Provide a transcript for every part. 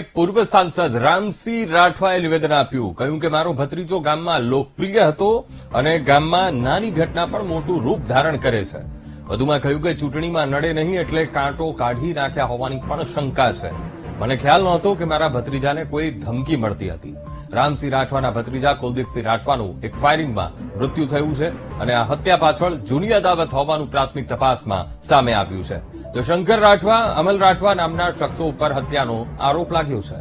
પૂર્વ સાંસદ રામસિંહ રાઠવાએ નિવેદન આપ્યું. કહ્યું કે, મારો ભત્રીજો ગામમાં લોકપ્રિય હતો અને ગામમાં નાની ઘટના પણ મોટું રૂપ ધારણ કરે છે. વધુમાં કહ્યું કે, ચૂંટણીમાં નડે નહીં એટલે કાંટો કાઢી નાખ્યા હોવાની પણ શંકા છે. મને ખ્યાલ નહોતો કે મારા ભત્રીજાને કોઈ ધમકી મળતી હતી. રામસિંહ રાઠવાના ભત્રીજા કુલદીપસિંહ રાઠવાનું એક ફાયરિંગમાં મૃત્યુ થયું છે અને આ હત્યા પાછળ જૂની અદાવત હોવાનું પ્રાથમિક તપાસમાં સામે આવ્યું છે. તો શંકર રાઠવા, અમલ રાઠવા નામના શખ્સો ઉપર હત્યાનો આરોપ લાગ્યો છે.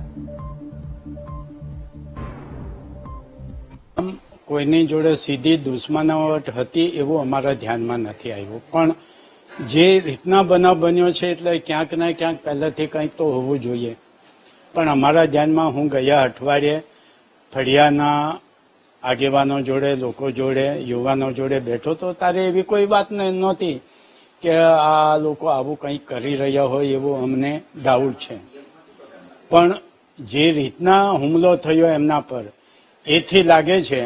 કોઈની જોડે સીધી દુશ્મનાવટ હતી એવું અમારા ધ્યાનમાં નથી આવ્યું. પણ જે રીતના બનાવ બન્યો છે એટલે ક્યાંક ને ક્યાંક પહેલેથી કંઈક તો હોવું જોઈએ. પણ અમારા ધ્યાનમાં હું ગયા અઠવાડિયે ફળિયાના આગેવાનો જોડે, લોકો જોડે, યુવાનો જોડે બેઠો તો તારે એવી કોઈ વાત નહોતી. કે આ લોકો આવું કંઈક કરી રહ્યા હોય એવો અમને ડાઉટ છે. પણ જે રીતના હુમલો થયો એમના પર, એથી લાગે છે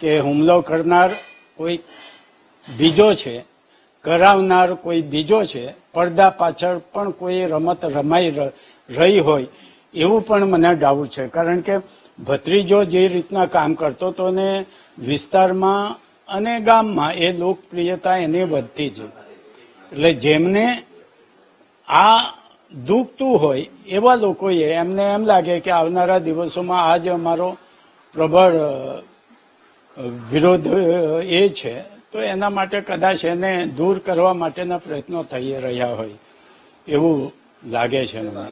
કે હુમલો કરનાર કોઈ બીજો છે, કરાવનાર કોઈ બીજો છે, પડદા પાછળ પણ કોઈ રમત રમાઈ રહી હોય એવું પણ મને ડાઉટ છે. કારણ કે ભત્રીજો જે રીતના કામ કરતો હતો ને વિસ્તારમાં અને ગામમાં એ લોકપ્રિયતા એની વધતી છે એટલે જેમને આ દુખતું હોય, એવા લોકોએ એમને એમ લાગે કે આવનારા દિવસોમાં આ જ અમારો પ્રબળ વિરોધ એ છે, તો એના માટે કદાચ એને દૂર કરવા માટેના પ્રયત્નો થઈ રહ્યા હોય, એવું લાગે છે મને.